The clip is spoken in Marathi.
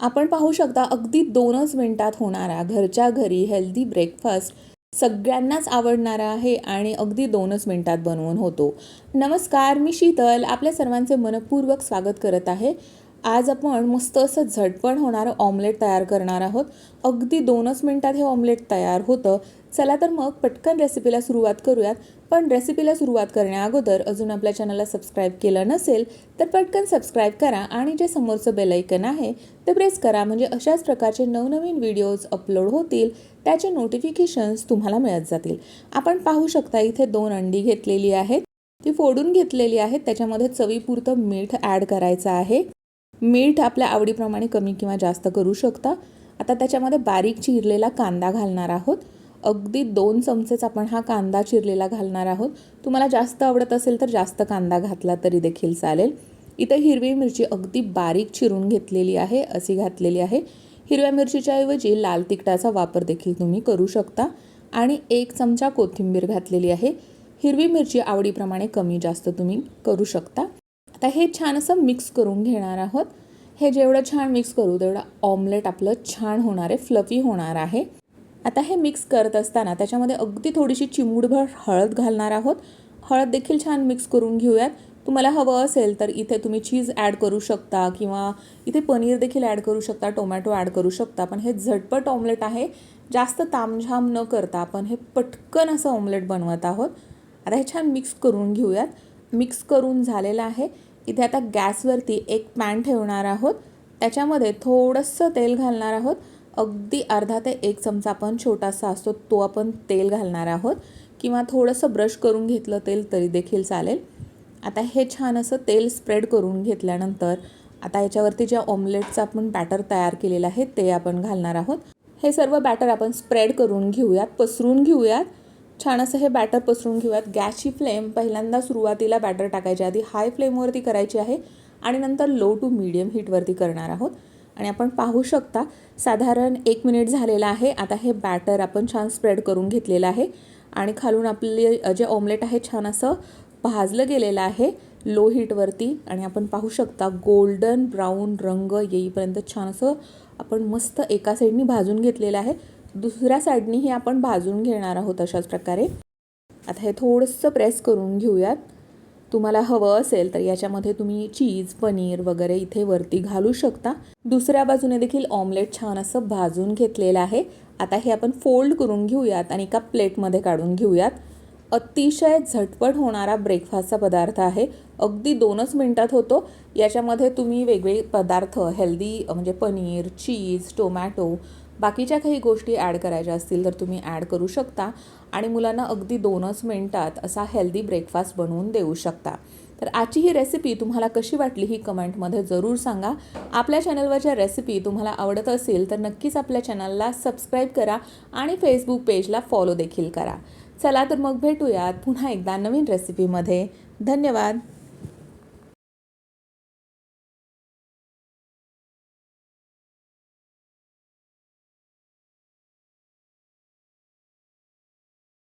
आपण पाहू शकता अगदी दोनच मिनिटात होणारा घरच्या घरी हेल्दी ब्रेकफास्ट सगळ्यांनाच आवडणारा आहे आणि अगदी दोनच मिनिटात बनवून होतो. नमस्कार मी शीतल. आपल्या सर्वांचे मनपूर्वक स्वागत करत आहे. आज आपण मस्त असं झटपट होणारं ऑमलेट तयार करणार आहोत. अगदी दोनच मिनटात हे ऑमलेट तयार होतं. चला तर मग पटकन रेसिपीला सुरुवात करूयात. पण रेसिपीला सुरुवात करण्याअगोदर अजून आपल्या चॅनलला सबस्क्राईब केलं नसेल तर पटकन सबस्क्राईब करा आणि जे समोरचं बेलायकन आहे ते प्रेस करा. म्हणजे अशाच प्रकारचे नवनवीन व्हिडिओज अपलोड होतील. त्याचे नोटिफिकेशन्स तुम्हाला मिळत जातील. आपण पाहू शकता इथे दोन अंडी घेतलेली आहेत. ती फोडून घेतलेली आहेत. त्याच्यामध्ये चवीपुरतं मीठ ॲड करायचं आहे. मीठ आपल्या आवडीप्रमाणे कमी किंवा जास्त करू शकता. आता त्याच्यामध्ये बारीक चिरलेला कांदा घालणार आहोत. अगदी दोन चमचेच आपण हा कांदा चिरलेला घालणार आहोत. तुम्हाला जास्त आवडत असेल तर जास्त कांदा घातला तरी देखील चालेल. इथं हिरवी मिरची अगदी बारीक चिरून घेतलेली आहे अशी घातलेली आहे. हिरव्या मिरचीच्या ऐवजी लाल तिखटाचा वापर देखील तुम्ही करू शकता. आणि एक चमचा कोथिंबीर घातलेली आहे. हिरवी मिरची आवडीप्रमाणे कमी जास्त तुम्ही करू शकता. आता हे छान असं मिक्स करून घेणार आहोत. हे जेवढं छान मिक्स करू तेवढं ऑमलेट आपलं छान होणार आहे फ्लफी होणार आहे. आता हे मिक्स करत असताना त्याच्यामध्ये अगदी थोडीशी चिमूडभर हळद घालणार आहोत. हळद देखील छान मिक्स करून घेऊयात. तुम्हाला हवं असेल तर इथे तुम्ही चीज ॲड करू शकता किंवा इथे पनीर देखील ॲड करू शकता टोमॅटो ॲड करू शकता. पण हे झटपट ऑमलेट आहे. जास्त तामझाम न करता आपण हे पटकन असं ऑमलेट बनवत आहोत. आता हे छान मिक्स करून घेऊयात. मिक्स करून झालेलं आहे. इथे आता गॅसवरती एक पॅन ठेवणार आहोत. त्याच्यामध्ये थोडंसं तेल घालणार आहोत. अगदी अर्धा ते एक चमचा आपण छोटासा असतो तो आपण तेल घालणार आहोत. किंवा थोडंसं ब्रश करून घेतलं तेल तरी देखील चालेल. आता हे छान असं तेल स्प्रेड करून घेतल्यानंतर आता याच्यावरती ज्या ऑमलेटचं आपण बॅटर तयार केलेलं आहे ते आपण घालणार आहोत. हे सर्व बॅटर आपण स्प्रेड करून घेऊयात पसरून घेऊयात. छान असं हे बॅटर पसरून घेऊयात. गॅसची फ्लेम पहिल्यांदा सुरुवातीला बॅटर टाकायच्या आधी हाय फ्लेमवरती करायची आहे आणि नंतर लो टू मिडियम हीटवरती करणार आहोत. आणि आपण पाहू शकता साधारण एक मिनिट झालेला आहे. आता हे बॅटर आपण छान स्प्रेड करून घेतलेलं आहे. आणि खालून आपले जे ऑमलेट आहे छान असं भाजलं गेलेलं आहे लो हीटवरती आणि आपण पाहू शकता गोल्डन ब्राऊन रंग येईपर्यंत छान असं आपण मस्त एका साईडनी भाजून घेतलेलं आहे. दुसऱ्या साईडनीही आपण भाजून घेणार आहोत अशाच प्रकारे. आता हे थोडंसं प्रेस करून घेऊयात. तुम्हाला हवं असेल तर याच्यामध्ये तुम्ही चीज पनीर वगैरे इथे वरती घालू शकता. दुसऱ्या बाजूने देखील ऑमलेट छान असं भाजून घेतलेलं आहे. आता हे आपण फोल्ड करून घेऊयात आणि एका प्लेटमध्ये काढून घेऊयात. अतिशय झटपट होणारा ब्रेकफास्टचा पदार्थ आहे. अगदी दोनच मिनटात होतो. याच्यामध्ये तुम्ही वेगवेगळे पदार्थ हेल्दी म्हणजे पनीर चीज टोमॅटो बाकीच्या काही गोष्टी ॲड करायच्या असतील तर तुम्ही ॲड करू शकता आणि मुलांना अगदी दोनच मिनटात असा हेल्दी ब्रेकफास्ट बनवून देऊ शकता. तर आजची ही रेसिपी तुम्हाला कशी वाटली ही कमेंटमध्ये जरूर सांगा. आपल्या चॅनलवरच्या रेसिपी तुम्हाला आवडत असेल तर नक्कीच आपल्या चॅनलला सबस्क्राईब करा आणि फेसबुक पेजला फॉलो देखील करा. चला तर मग भेटूयात पुन्हा एकदा नवीन रेसिपीमध्ये. धन्यवाद.